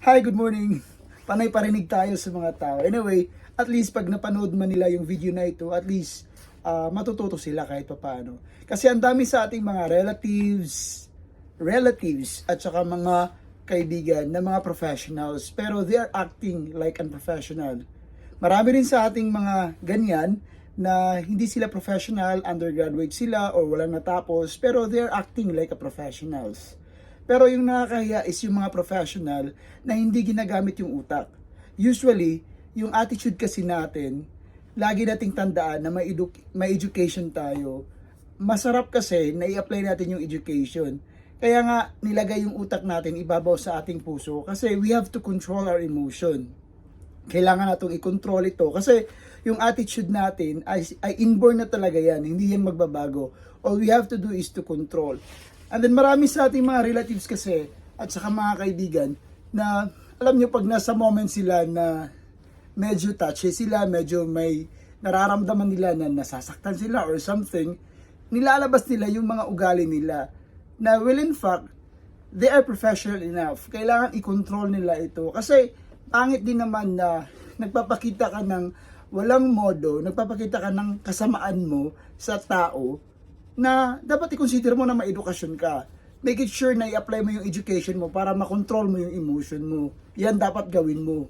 Hi, good morning. Panay parinig tayo sa mga tao. Anyway, at least pag napanood man nila yung video na ito, at least ah, matututo sila kahit papaano. Kasi ang dami sa ating mga relatives, relatives at saka mga kaibigan na mga professionals pero they are acting like unprofessional. Marami rin sa ating mga ganyan na hindi sila professional, undergraduate sila or walang natapos pero they are acting like a professionals. Pero yung nakakahiya is yung mga professional na hindi ginagamit yung utak. Usually, yung attitude kasi natin, lagi nating tandaan na may, edu- may education tayo. Masarap kasi na i-apply natin yung education. Kaya nga, nilagay yung utak natin ibabaw sa ating puso kasi we have to control our emotion. Kailangan natong i-control ito kasi yung attitude natin ay, ay inborn na talaga yan, hindi yan magbabago. All we have to do is to control. And then marami sa ating mga relatives kasi at saka mga kaibigan na alam nyo pag nasa moment sila na medyo touchy sila, medyo may nararamdaman nila na nasasaktan sila or something, nilalabas nila yung mga ugali nila na well in fact, they are professional enough. Kailangan i-control nila ito. Kasi pangit din naman na nagpapakita ka ng walang modo, nagpapakita ka ng kasamaan mo sa tao na dapat i-consider mo na may edukasyon ka. Make it sure na i-apply mo yung education mo para makontrol mo yung emotion mo. Yan dapat gawin mo.